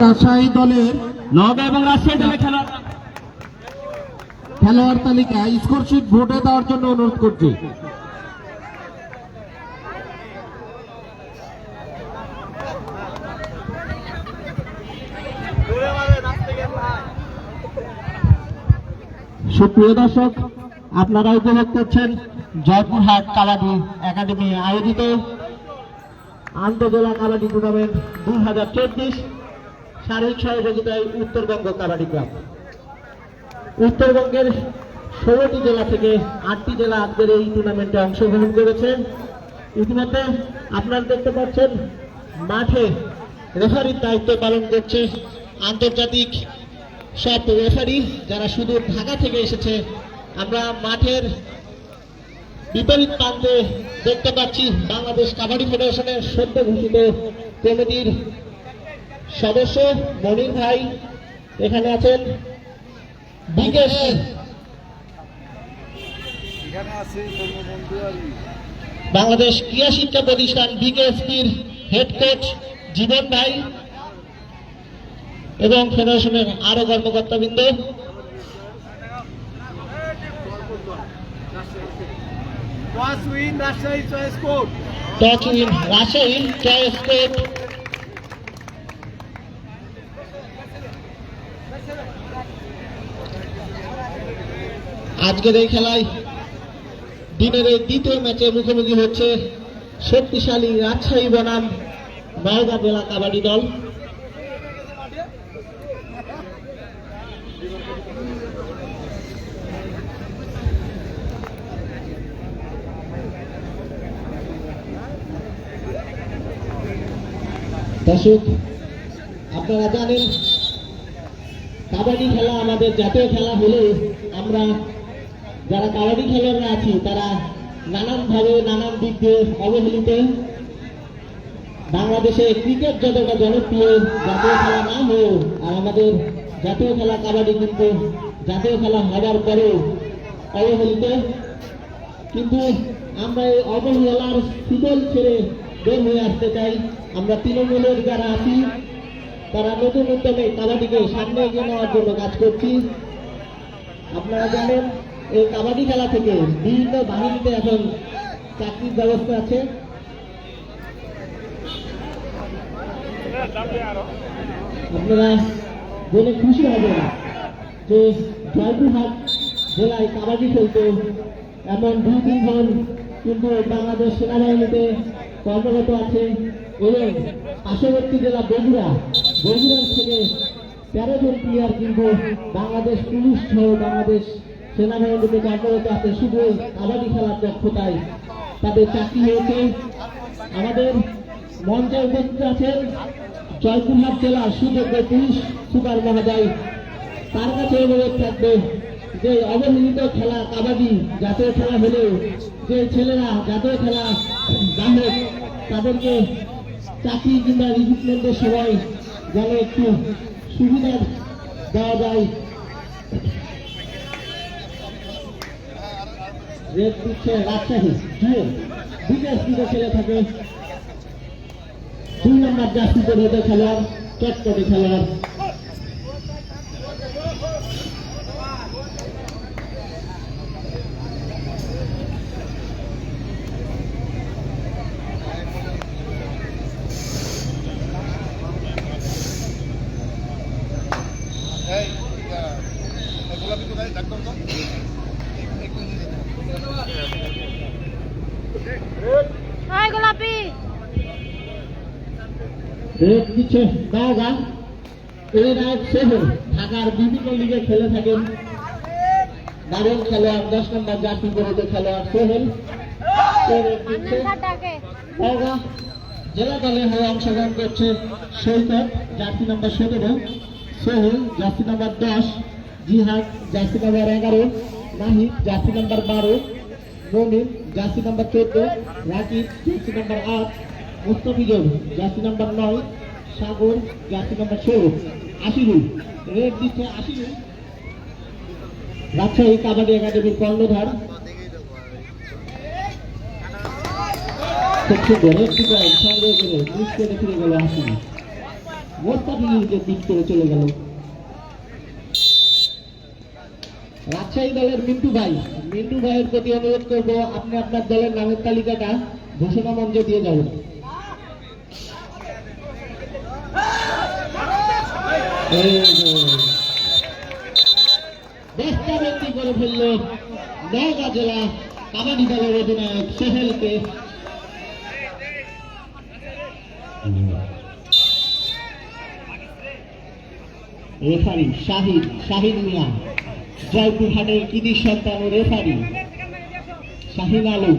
রাজশাহী দলের নওগাঁ এবং রাজশাহী দলে খেলা খেলোয়াড় তালিকা স্কোরশিট ভোটে দেওয়ার জন্য অনুরোধ করছি। সুপ্রিয় দর্শক আপনারা উপভোগ করছেন জয়পুরহাট কাবাডি একাডেমি আয়োজিত আন্তজেলা কাবাডি টুর্নামেন্ট দুই হাজার চব্বিশ। শারীরিক সহযোগিতায় উত্তরবঙ্গ কাবাডি ক্লাব। উত্তরবঙ্গের ষোলোটি জেলা থেকে আটটি জেলা আজকের এই টুর্নামেন্টে অংশগ্রহণ করেছে। ইতিমধ্যে আপনারা দেখতে পাচ্ছেন, মাঠে রেফারির দায়িত্ব পালন করছে আন্তর্জাতিক সব রেফারি যারা শুধু ঢাকা থেকে এসেছে। আমরা মাঠের বিপরীত প্রান্তে দেখতে পাচ্ছি বাংলাদেশ কাবাডি ফেডারেশনের সদ্য ঘোষিত কমিটির সদস্য মনির ভাই এখানে আছেন বিকেশ। বাংলাদেশ ক্রীড়া শিক্ষা প্রতিষ্ঠান বিকেএসপির হেড কোচ জীবন ভাই এবং ফেডারেশনের আরও কর্মকর্তাবৃন্দ Toss win, Rajshahi choice code. Toss win Rajshahi choice coach আজকের এই খেলায় দিনের এই দ্বিতীয় ম্যাচে মুখোমুখি হচ্ছে শক্তিশালী রাজশাহী বনাম নওগাঁ জেলা কাবাডি দল। দর্শক, আপনারা জানেন, কাবাডি খেলা আমাদের জাতীয় খেলা হলেও আমরা যারা কাবাডি খেলোয়াড়রা আছি, তারা নানানভাবে, নানান দিক দিয়ে অবহেলিত। বাংলাদেশে ক্রিকেট যতটা জনপ্রিয় জাতীয় খেলা না হয়েও আর আমাদের জাতীয় খেলা কাবাডি কিন্তু জাতীয় খেলা হবার পরেও অবহেলিত। কিন্তু আমরা এই অবহেলার সুদল ছেড়ে বের হয়ে আসতে চাই। আমরা তৃণমূলের যারা আছি, তারা নতুন উদ্যমে কাবাডিকে সামনে এগিয়ে নেওয়ার জন্য কাজ করছি। আপনারা জানেন এই কাবাডি খেলা থেকে বিভিন্ন বাহিনীতে এখন চাকরির ব্যবস্থা আছে। আপনারা জেনে খুশি হবেন যে জয়পুরহাট জেলায় কাবাডি খেলতে এমন দুই তিনজন কিন্তু বাংলাদেশ সেনাবাহিনীতে কর্মরত আছে এবং পার্শ্ববর্তী জেলা বগুড়া বগুড়া থেকে তেরো জন প্লেয়ার কিন্তু বাংলাদেশ পুলিশ সহ বাংলাদেশ সেনাবাহিনীতে কর্মরত আছে শুধু কাবাডি খেলার দক্ষতায় তাদের চাকরি হয়েছে। আমাদের মঞ্চে উপস্থিত আছেন জয়পুরহাট জেলার সুযোগ্য পুলিশ সুপার মহোদয়। তার কাছে অনুরোধ থাকবে যে অবহেলিত খেলা কাবাডি জাতীয় খেলা হলেও যে ছেলেরা জাতীয় খেলা বাহক তাদেরকে চাকরি কিংবা রিক্রুটমেন্টের সময় যেন একটু সুবিধা দেওয়া যায়। রেড দিচ্ছে রাজশাহী জুয়ে বিকাশ দিকে খেলে থাকে। দুই নম্বর জার্সি পরিহিত খেলোয়াড়, চটপটে খেলোয়াড় এই, এটা, এই গোলাপি কোথায়? ডাক্তার তো? একটু নিয়ে যেতে। হাই গোলাপি রেড দিচ্ছে খেলে থাকেন। দশ নম্বর জেলা হয়ে অংশগ্রহণ করছে সৈকত, জার্সি নম্বর সতেরো। সোহেল, জার্সি নম্বর দশ। জিহাদ, জার্সি নম্বর এগারো। নাহিদ, জার্সি নম্বর বারো। মমিন জার্সি নম্বর চোদ্দ। রাকিব, জার্সি নম্বর আট। মুস্তফিজুর, জার্সি নম্বর নয়। সাগর জার্সি নম্বর ষোলো। আশিরুল রেড দিচ্ছে আশিরুল রাজশাহী কাবাডি একাডেমির কর্ণধার। রাজশাহী দলের মিন্টু ভাই। মিন্টু ভাইয়ের প্রতি অনুরোধ করব, আপনি আপনার দলের নামের তালিকাটা ঘোষণা মঞ্চে দিয়ে যাবেন। দেশটাবন্দি করে ফেলল নওগাঁ জেলা কাবাডি দলের অধিনায়ক সোহেলকে রেফারি শাহিদ শাহিদ মিয়া জয়পুরহাটের কৃতি সন্তান রেফারি শাহিন আলম।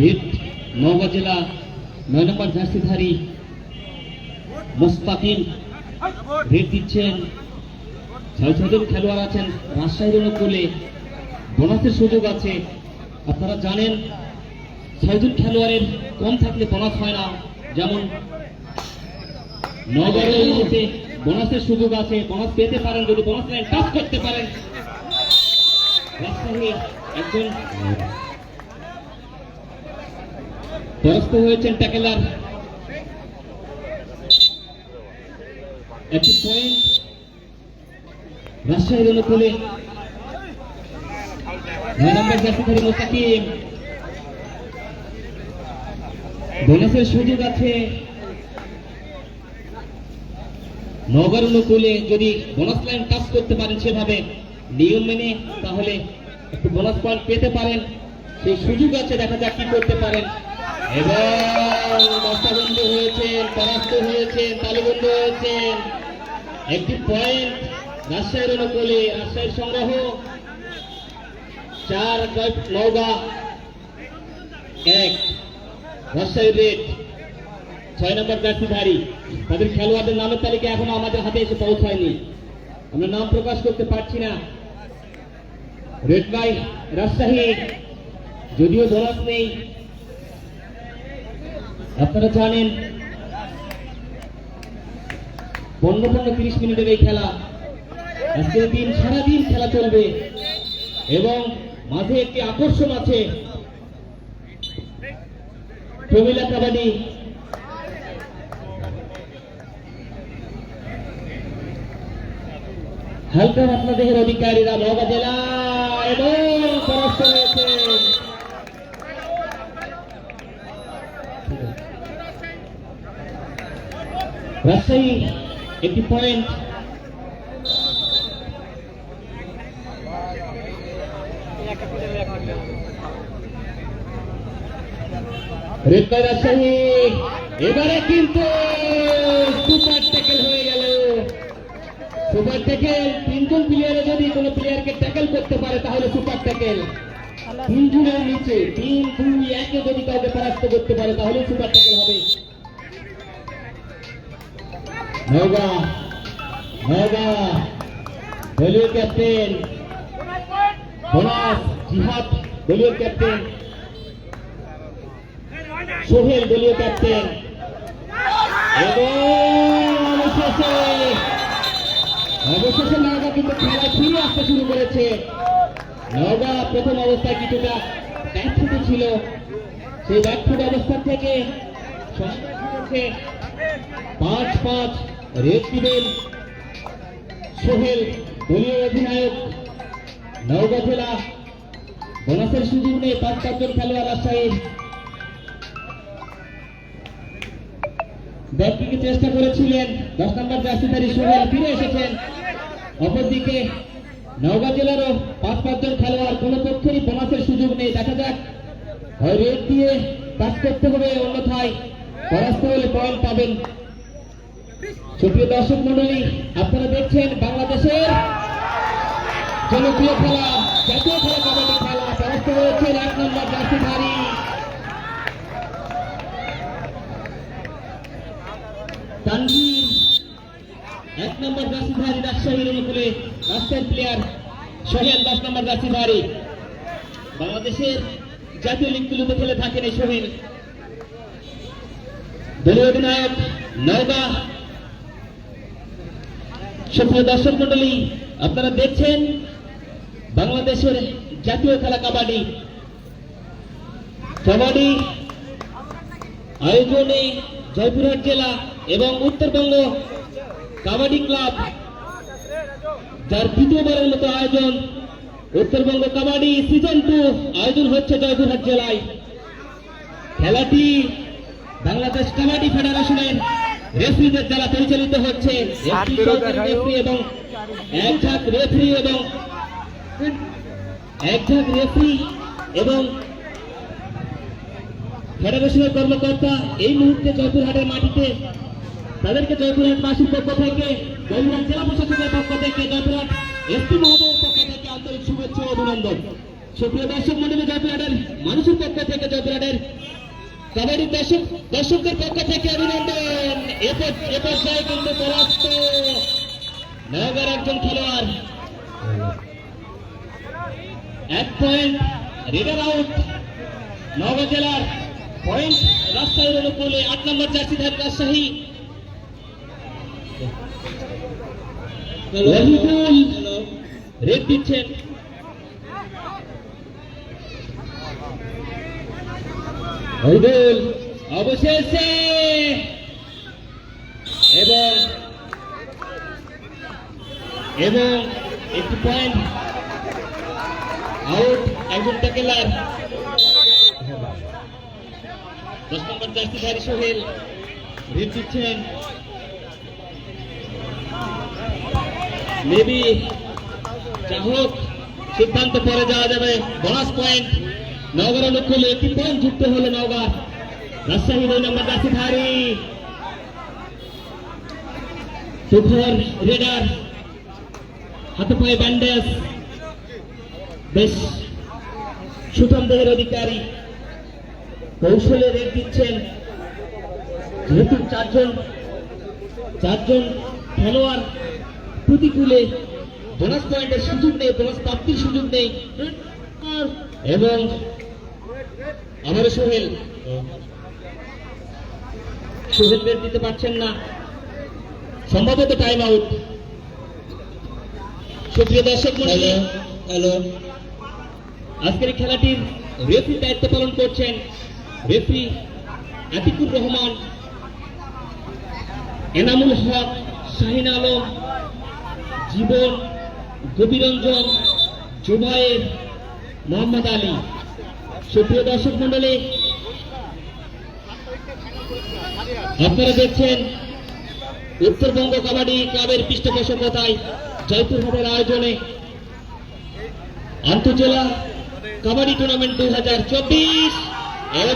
রেড নওগাঁ জেলা নয় নম্বর জার্সিধারী মোস্তাকিম রেড দিচ্ছেন। ছয় ছজন খেলোয়াড় আছেন, রাজশাহীর অনুকূলে বোনাসের সুযোগ আছে। আপনারা জানেন, ছয়জন খেলোয়াড়ের কম থাকলে বোনাস হয় না, যেমন মধ্যে বোনাসের সুযোগ আছে, বোনাস পেতে পারেন, যদি বোনাস লাইন টাচ করতে পারেন। রাজশাহী একজন পরাস্ত হয়েছেন ট্যাকেলার একটি পয়েন্ট রাজশাহীর অনুকূলে বোনাসের সুযোগ আছে। নগর অনুকূলে যদি বোনাস লাইন টাচ করতে পারেন সেভাবে নিয়ম মেনে, তাহলে একটু বোনাস পয়েন্ট পেতে পারেন। সেই সুযোগ আছে, দেখা যাক কি করতে পারেন। একটি পয়েন্ট রাজশাহীর রাজশাহীর চার এক রেড, ছয় নম্বর তাদের খেলোয়াড়দের নামের তালিকা এখনও আমাদের হাতে এসে পৌঁছায়নি। আমরা নাম প্রকাশ করতে পারছি না। রেড বাই রাজশাহী, যদিও বোনাস নেই আপনারা জানেন পনেরো পনেরো তিরিশ মিনিটের এই খেলা। আজকের দিন, সারাদিন খেলা চলবে। এবং মাঝে একটি আকর্ষণ আছে। প্রমিলা কাবাডি। হালকা আপনাদের অধিকারীরা নওগাঁ জেলা এবং পরাস্ত হয়েছে। রাজশাহী একটি পয়েন্ট এবারে কিন্তু সুপার ট্যাকেল হয়ে গেল। সুপার ট্যাকেল, তিনজন প্লেয়ারে যদি কোনো প্লেয়ারকে ট্যাকেল করতে পারে, তাহলে সুপার ট্যাকেল। তিনজনের নিচে তিন দুই একে যদি কাউকে পরাস্ত করতে পারে, তাহলে সুপার ট্যাকেল হবে। দলীয় ক্যাপ্টেন বোনাস জিহাদ, দলীয় ক্যাপ্টেন সোহেল, দলীয় ক্যাপ্টেন এবং অবশেষে অবশেষে নওগাঁ কিন্তু খেলা ফিরে আসতে শুরু করেছে। নওগাঁ প্রথম অবস্থায় কিছুটা ব্যাকফুট ছিল। সেই ব্যাকফুট অবস্থা থেকে পাঁচ পাঁচ রেড দিবেন সোহেল, দলীয় অধিনায়ক, নওগাঁ জেলা, বোনাসের সুযোগ নেই পাঁচ পাঁচজন খেলোয়াড় রাজশাহীর ব্যাটিংয়ে চেষ্টা করেছিলেন। দশ নম্বর জার্সিধারী সোহেল ফিরে এসেছেন। অপরদিকে নওগাঁ জেলারও পাঁচ পাঁচজন খেলোয়াড় কোন পক্ষেরই বোনাসের সুযোগ নেই। দেখা যাক। হয় রেট দিয়ে কাজ করতে হবে, অন্যথায় পরাস্ত হলে পয়েন্ট পাবেন। সুপ্রিয় দর্শক মন্ডলী আপনারা দেখছেন বাংলাদেশের জনপ্রিয় খেলা, জাতীয় খেলা কমিটি খেলা। পরাস্ত হয়েছেন এক নম্বর জার্সিধারী তানভীর, এক নম্বর জার্সিধারী রাজশাহীর অনুকূলে রাজশাহীর প্লেয়ার সোহেল দশ নম্বর জার্সিধারী। বাংলাদেশের জাতীয় লিগগুলোতে খেলে থাকেন এই সোহেল দলীয় অধিনায়ক নওদা সুপ্রিয় দর্শক মন্ডলী আপনারা দেখছেন বাংলাদেশের জাতীয় খেলা কাবাডি। কাবাডি আয়োজনে জয়পুরহাট জেলা এবং উত্তরবঙ্গ কাবাডি ক্লাব যার দ্বিতীয়বারের মতো আয়োজন উত্তরবঙ্গ কাবাডি সিজন টু আয়োজন হচ্ছে জয়পুরহাট জেলায়। খেলাটি বাংলাদেশ কাবাডি ফেডারেশনের রেফারিদের দ্বারা পরিচালিত হচ্ছে। রেফারি এবং এক ঝাঁক রেফারি এবং এক ঝাঁক রেফারি এবং ফেডারেশনের কর্মকর্তা এই মুহূর্তে জয়পুরহাটের মাটিতে। তাদেরকে জয়পুরহাট বাসীর পক্ষ থেকে জয়পুরহাট জেলা প্রশাসনের পক্ষ থেকে জয়পুরহাট এসপি মহোদয়ের পক্ষ থেকে আন্তরিক শুভেচ্ছা ও অভিনন্দন। সুপ্রিয় দর্শক মন্ডলী জয়পুরহাটের মানুষের পক্ষ থেকে জয়পুরহাটের কাবাডি দর্শক, দর্শকদের পক্ষ থেকে অভিনন্দন। এ কিন্তু পরাস্ত নগর একজন খেলোয়াড়। এক পয়েন্ট রেডার আউট নগর জেলার পয়েন্ট রাজশাহীর অনুকূলে আট নম্বর জার্সি ধার রাজশাহী রহিদুল রেড দিচ্ছেন রহিদুল অবশেষে এবং এবং একটি পয়েন্ট আউট একজন ট্যাকেলার দশ নম্বর জার্সিধারী সোহেল রিপ দিচ্ছেন মেবি যা হোক সিদ্ধান্ত পরে যাওয়া যাবে। বোনাস পয়েন্ট নগর অনুকূলে একটি পয়েন্ট যুক্ত হলো নগর রাজশাহী দুই নম্বর জার্সিধারী সুখর রেডার হাতে পায়ে ব্যান্ডেজ বেশ সুঠাম দেহের অধিকারী। কৌশলে রেট দিচ্ছেন। যেহেতু চারজন চারজন খেলোয়াড় প্রতিকূলে বোনাস পয়েন্টের সুযোগ নেই বোনাস প্রাপ্তির সুযোগ নেই। এবং আমারও সোহেল সোহেল রেট দিতে পারছেন না। সম্ভবত টাইম আউট সুপ্রিয় দর্শক হ্যালো আজকের এই খেলাটির রেফরি দায়িত্ব পালন করছেন রেফরি আতিকুর রহমান এনামুল হক শাহিন আলম জীবন গোপীরঞ্জন জুবায়ের মোহাম্মদ আলী। সুপ্রিয় দর্শক মন্ডলী আপনারা দেখছেন উত্তরবঙ্গ কাবাডি ক্লাবের পৃষ্ঠপোষকতায় জয়পুরহাটের আয়োজনে আন্তজেলা কাবাডি টুর্নামেন্ট দুই হাজার চব্বিশ। এবং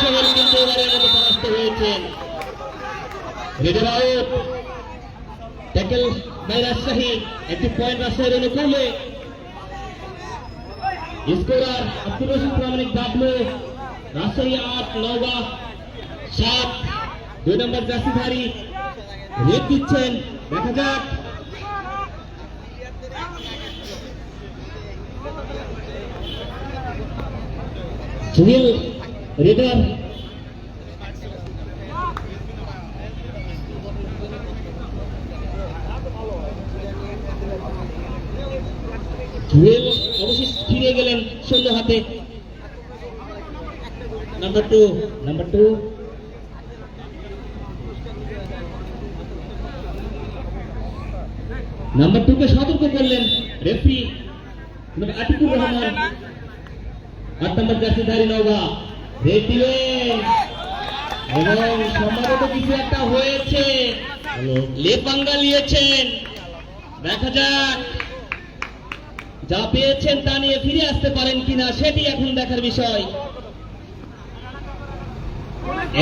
সোহেল কিন্তু এবারের মতো পরাস্ত হয়েছেন আউট ট্যাকেল বাই রাজশাহী একটি পয়েন্ট রাজশাহীর অনুকূলে স্কোরার আব্দুর রশিদ প্রামাণিক বাবলু রাজশাহী আট নওগাঁ সাত দুই নম্বর জার্সিধারী রেড দিচ্ছেন দেখা যাক জুয়েল রেডার জুয়েল অবশেষ ফিরে গেলেন হাতে number two number two number two কে সতর্ক করলেন রেফরি আতিকুর রহমান। আট নম্বর জার্সিধারী নৌকা দিলেন এবং সম্ভবত কিছু একটা হয়েছে। লেপাঙ্গা নিয়েছেন। দেখা যাক। যা পেয়েছেন তা নিয়ে ফিরে আসতে পারেন কিনা সেটি এখন দেখার বিষয়।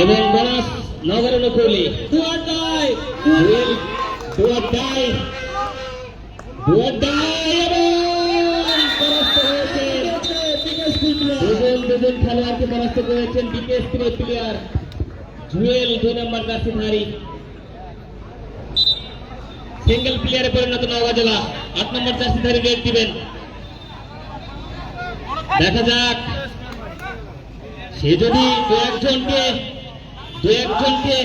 এবং বোনাস নগর অনুকূলে। দুজন দুজন খেলোয়াড়কে পরাস্ত করেছেন বিকেএস প্লেয়ার, জুয়েল দুই নম্বর জার্সিধারী সিঙ্গেল প্লেয়ারে পরিণত নওগাঁ জেলা, আট নম্বর জার্সিধারী রেড দিবেন। দেখা যাক। সে যদি দু একজনকে দু একজনকে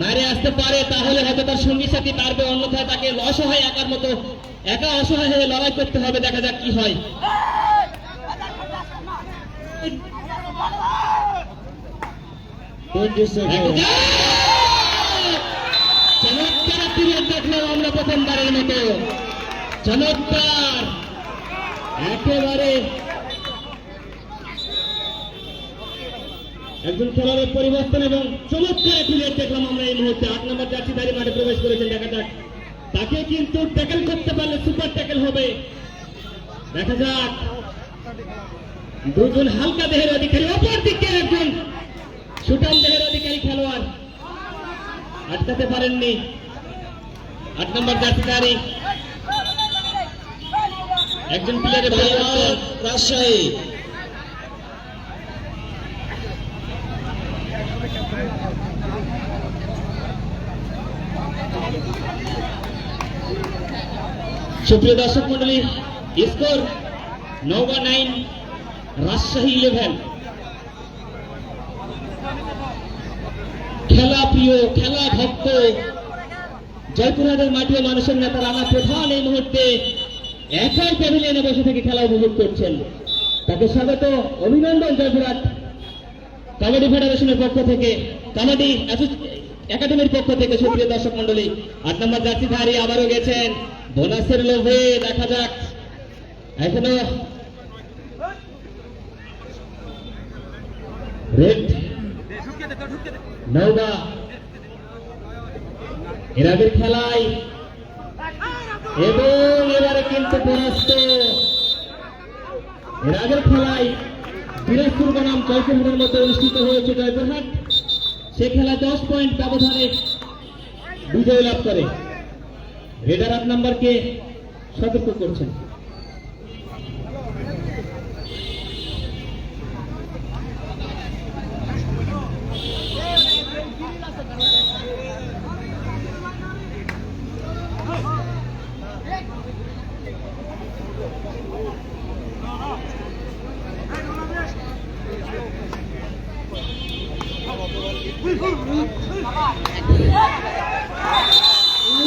মারে আসতে পারে তাহলে হয়তো তার সঙ্গী সাথী পারবে অন্যথায় তাকে অসহায় একার মতো একা অসহায় হয়ে লড়াই করতে হবে দেখা যাক কি হয়। টোয়েন্টি সেকেন্ড চমৎকার পিরিয়ড দেখলাম আমরা প্রথমবারের মতো। চমৎকার! একেবারে একজন খেলোয়াড়ের পরিবর্তন এবং চমৎকার পিরিয়ড দেখলাম আমরা এই মুহূর্তে। আট নম্বর জার্সিধারী মাঠে প্রবেশ করেছেন দেখা যাক। তাকে কিন্তু ট্যাকেল করতে পারলে সুপার ট্যাকেল হবে। দেখা যাক। দুজন হালকা দেহের অধিকারী অপর দিকে একজন সুটাম দেহের অধিকারী খেলোয়াড়। আটকাতে পারেননি। আট নম্বর জার্সিধারী একজন প্লেয়ারের রাজশাহী। সুপ্রিয় দর্শক মন্ডলী স্কোর নৌবা নাইন রাজশাহী ইলেভেন। খেলা প্রিয়, খেলা ভক্ত, জয়পুরহাটের মাটি মানুষের নেতা রানা প্রধান এই মুহূর্তে একাই প্যাভিলিয়নে বসে থেকে খেলা উপভোগ করছেন। তাকে স্বাগত, অভিনন্দন জয়পুরহাট কাবাডি ফেডারেশনের পক্ষ থেকে, কাবাডি একাডেমির পক্ষ থেকে সুপ্রিয় দর্শক মন্ডলী আট নম্বর জার্সিধারী আবারও গেছেন। বোনাসের লোভে দেখা যাক। এখনও রেড নৌকা এর আগের খেলায়। এবং এবারে কিন্তু পরাস্ত এর আগের খেলায় দিনাজপুর বনাম জয়পুরহাটের মধ্যে অনুষ্ঠিত হয়েছে জয়পুরহাট। সে খেলা দশ পয়েন্ট ব্যবধানে বিজয় লাভ করে। রেডার আট নাম্বারকে সতর্ক করছেন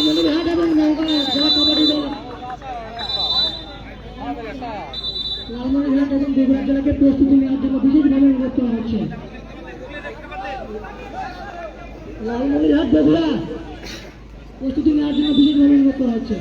লালমনিরহাট এবং নওগাঁ জেলা কাবাডি দল লালমনিরহাট এবং বগুড়া জেলাকে প্রস্তুতি নেওয়ার জন্য বিশেষভাবে অনুরোধ করা হচ্ছে। লালমনিরহাট বগুড়া। প্রস্তুতি নেওয়ার জন্য বিশেষভাবে অনুরোধ করা হচ্ছে।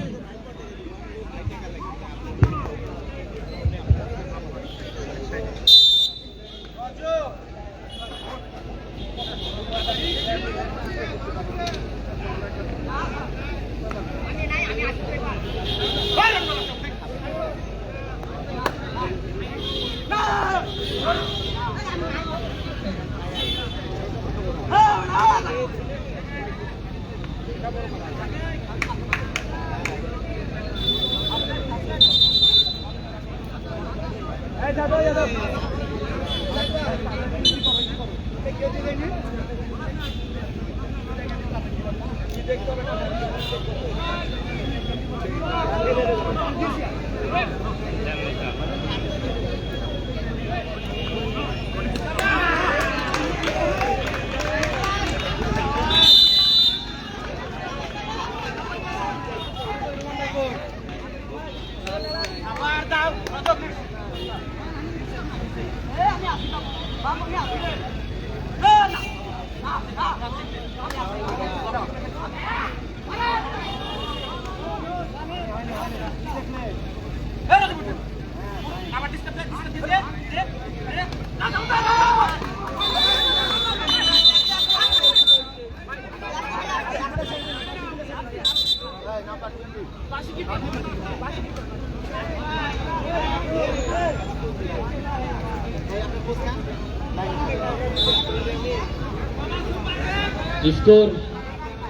স্কোর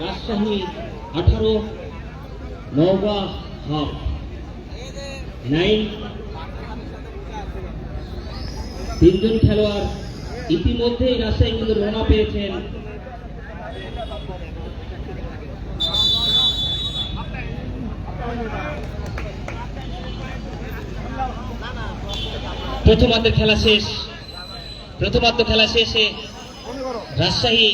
রাজশাহী আঠারো নওগাঁ হাফ। নাইন। তিনজন খেলোয়াড় ইতিমধ্যেই রাজশাহী কিন্তু রোনা পেয়েছেন। প্রথমার্ধের খেলা শেষ। প্রথমার্ধ খেলা শেষে রাজশাহী